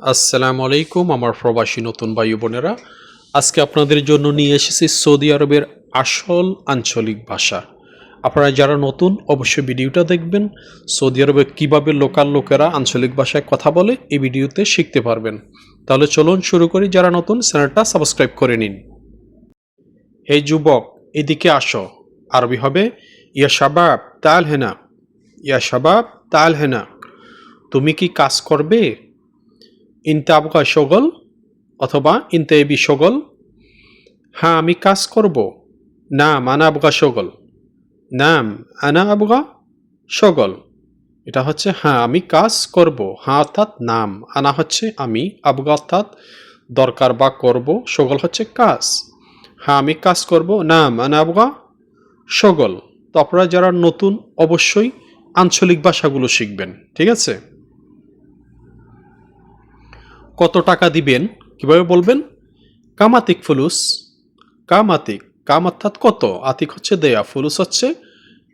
আসসালামু আলাইকুম, আমার প্রবাসী নতুন ভাই বোনেরা। আজকে আপনাদের জন্য নিয়ে এসেছি সৌদি আরবের আসল আঞ্চলিক ভাষা। আপনারা যারা নতুন, অবশ্যই ভিডিওটা দেখবেন। সৌদি আরবে কীভাবে লোকাল লোকেরা আঞ্চলিক ভাষায় কথা বলে, এই ভিডিওতে শিখতে পারবেন। তাহলে চলুন শুরু করি। যারা নতুন, চ্যানেলটা সাবস্ক্রাইব করে নিন। হে যুবক, এদিকে আসো। আরবি হবে, ইয়া শাবাব তাল হেনা। ইয়া শাবাব তাল হেনা। তুমি কি কাজ করবে? ইনতে আবগা সগল অথবা ইনতে এবি সগল হ্যাঁ আমি কাজ করব। নাম আনা আবগা সগল নাম আনা আবগা সগল এটা হচ্ছে হ্যাঁ আমি কাজ করব। হ্যাঁ অর্থাৎ নাম। আনা হচ্ছে আমি, আবগা অর্থাৎ দরকার বা করব। সগল হচ্ছে কাজ। হ্যাঁ আমি কাজ করব। নাম আনা আবগা সগল তো আপনারা যারা নতুন, অবশ্যই আঞ্চলিক ভাষাগুলো শিখবেন। ঠিক আছে? কত টাকা দিবেন? কীভাবে বলবেন? কামাতিক ফুলুস। কামাতিক, কাম অর্থাৎ কত? আতিক হচ্ছে দেয়া, ফুলুস হচ্ছে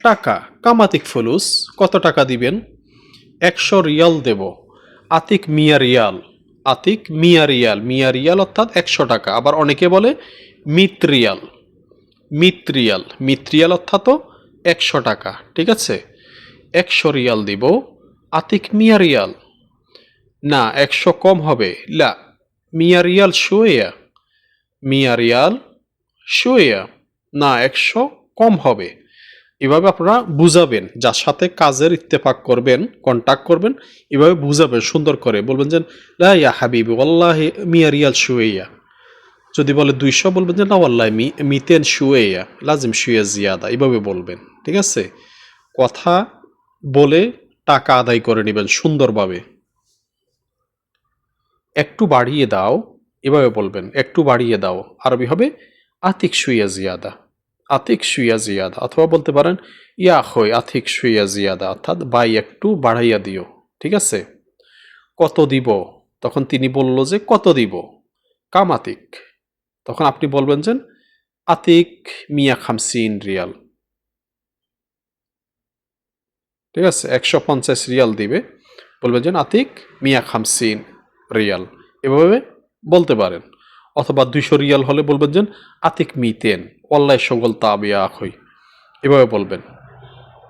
টাকা। কামাতিক ফুলুস, কত টাকা দিবেন? একশো রিয়াল দেব। আতিক মিয়া রিয়াল। আতিক মিয়া রিয়াল। মিয়া রিয়াল অর্থাৎ একশো টাকা। আবার অনেকে বলে মিত্রিয়াল মিত্রিয়াল মিত্রিয়াল অর্থাৎ একশো টাকা। ঠিক আছে? একশো রিয়াল দিব। আতিক মিয়া রিয়াল। না, একশো কম হবে। লা, মিয়া রিয়াল শুয়েয়া। মিয়া রিয়াল শুয়েয়া। না, একশো কম হবে। এভাবে আপনারা বুঝাবেন, যার সাথে কাজের ইত্তেফাক করবেন কন্ট্যাক্ট করবেন, এভাবে বুঝাবেন, সুন্দর করে। বলবেন যে, লা ইয়া হাবিবি, ওয়াল্লাহি মিয়া রিয়াল শুয়েয়া। যদি বলে দুইশো, বলবেন যে, না, ওয়াল্লাহ মি, মিতেন শুয়েয়া, লাজিম শুয়ে জিয়াদা। এভাবে বলবেন, ঠিক আছে? কথা বলে টাকা আদায় করে নেবেন সুন্দরভাবে। একটু বাড়িয়ে দাও, এভাবে বলবেন, একটু বাড়িয়ে দাও। আরবি হবে, আতিক শুইয়া জিয়াদা। আতিক শুইয়া জিয়াদা, অথবা বলতে পারেন, ইয়া হই আতিক শুইয়া জিয়াদা। অর্থাৎ বাই একটু বাড়াইয়া দিও। ঠিক আছে? কত দিব? তখন তিনি বলল যে, কত দিব? কাম আতিক। তখন আপনি বলবেন যে, আতিক মিয়া খামসিন রিয়াল। ঠিক আছে? একশো পঞ্চাশ রিয়াল দিবে। বলবেন যে, আতিক মিয়া খামসিন রিয়াল। এভাবে বলতে পারেন। অথবা দুইশো রিয়াল হলে বলবেন যে, আতিক মিতেন অল্লায় সগল তাবিয়া হই এভাবে বলবেন।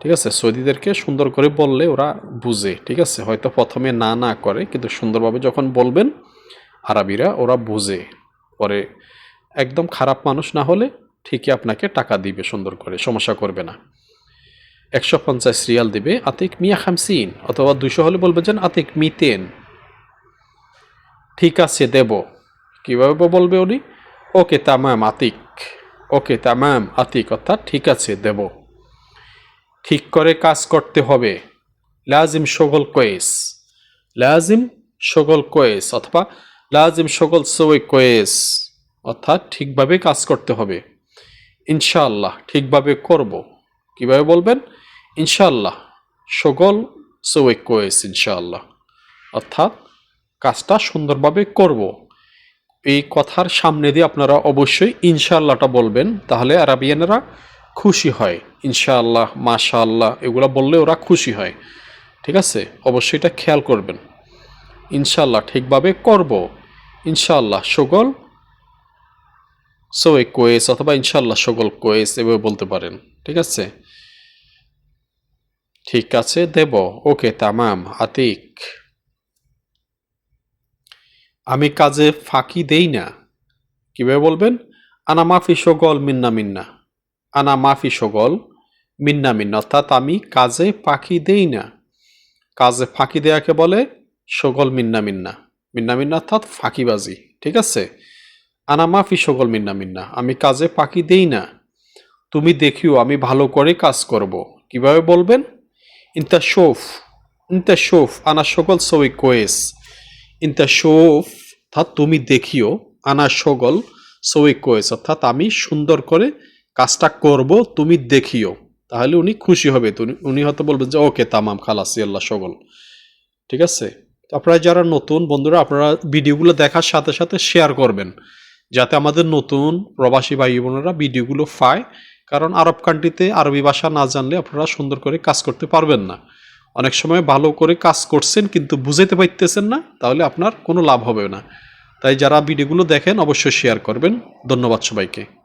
ঠিক আছে? সৌদিদেরকে সুন্দর করে বললে ওরা বুঝে, ঠিক আছে? হয়তো প্রথমে না না করে, কিন্তু সুন্দরভাবে যখন বলবেন, আরবিরা ওরা বুঝে। পরে একদম খারাপ মানুষ না হলে ঠিকই আপনাকে টাকা দিবে সুন্দর করে, সমস্যা করবে না। একশো পঞ্চাশ রিয়াল দিবে, আতিক মিয়া খামসিন? অথবা দুশো হলে বলবে যে, আতিক মিতেন। ঠিক আছে, দেব। কীভাবে বলবে উনি? ওকে, তামাম, আতিক। ওকে, তামাম, আতিক, অর্থাৎ ঠিক আছে, দেব। ঠিক করে কাজ করতে হবে। লাজিম সগল কোয়েস। লাজিম সগল কোয়েস, অথবা লাজিম সগল সই কোয়েস, অর্থাৎ ঠিকভাবে কাজ করতে হবে। ইনশাআল্লাহ, ঠিকভাবে করব। কীভাবে বলবেন? ইনশাআল্লাহ, সগল সই কোয়েস, ইনশাআল্লাহ, অর্থাৎ কাজটা সুন্দরভাবে করব। এই কথার সামনে দিয়ে আপনারা অবশ্যই ইনশাআল্লাহটা বলবেন, তাহলে আরাবিয়ানেরা খুশি হয়। ইনশাআল্লাহ, মাশাআল্লাহ, এগুলো বললে ওরা খুশি হয়। ঠিক আছে? অবশ্যই এটা খেয়াল করবেন। ইনশাআল্লাহ ঠিকভাবে করব। ইনশাআল্লাহ সগল সো কোয়েস অথবা ইনশাআল্লাহ সগল কোয়েস এভাবে বলতে পারেন। ঠিক আছে? ঠিক আছে, দেব। ওকে, তামাম, আতিক। আমি কাজে ফাঁকি দেই না। কীভাবে বলবেন? আনা মাফি সগল মিন্না মিন্না। আনা মাফি সগল মিন্না মিন্না। অর্থাৎ আমি কাজে ফাঁকি দেই না। কাজে ফাঁকি দেয়াকে বলে? সগল মিন্না মিন্না। মিন্না মিন্না অর্থাৎ ফাঁকিবাজি। ঠিক আছে? আনা মাফি সগল মিন্না মিন্না। আমি কাজে ফাঁকি দেই না। তুমি দেখিও, আমি ভালো করে কাজ করব। কীভাবে বলবেন? ইনতা শোফ। ইনতা শোফ। আনা সকল সই কোয়েস। ইনতা শোফ অর্থাৎ তুমি দেখিও, আনা সগল, সই কোয়েস, অর্থাৎ আমি সুন্দর করে কাজটা করব, তুমি দেখিও। তাহলে উনি খুশি হবে উনি হয়তো বলবেন যে, ওকে, তামাম, খালাসি, আল্লাহ, সগল। ঠিক আছে? আপনারা যারা নতুন, বন্ধুরা, আপনারা ভিডিওগুলো দেখার সাথে সাথে শেয়ার করবেন, যাতে আমাদের নতুন প্রবাসী ভাই বোনেরা ভিডিওগুলো পায়। কারণ আরব কান্ট্রিতে আরবি ভাষা না জানলে আপনারা সুন্দর করে কাজ করতে পারবেন না। অনেক সময় ভালো করে কাজ করছেন কিন্তু বুঝাইতে পারতেছেন না, তাহলে আপনার কোনো লাভ হবে না। তাই যারা ভিডিওগুলো দেখেন অবশ্যই শেয়ার করবেন। ধন্যবাদ সবাইকে।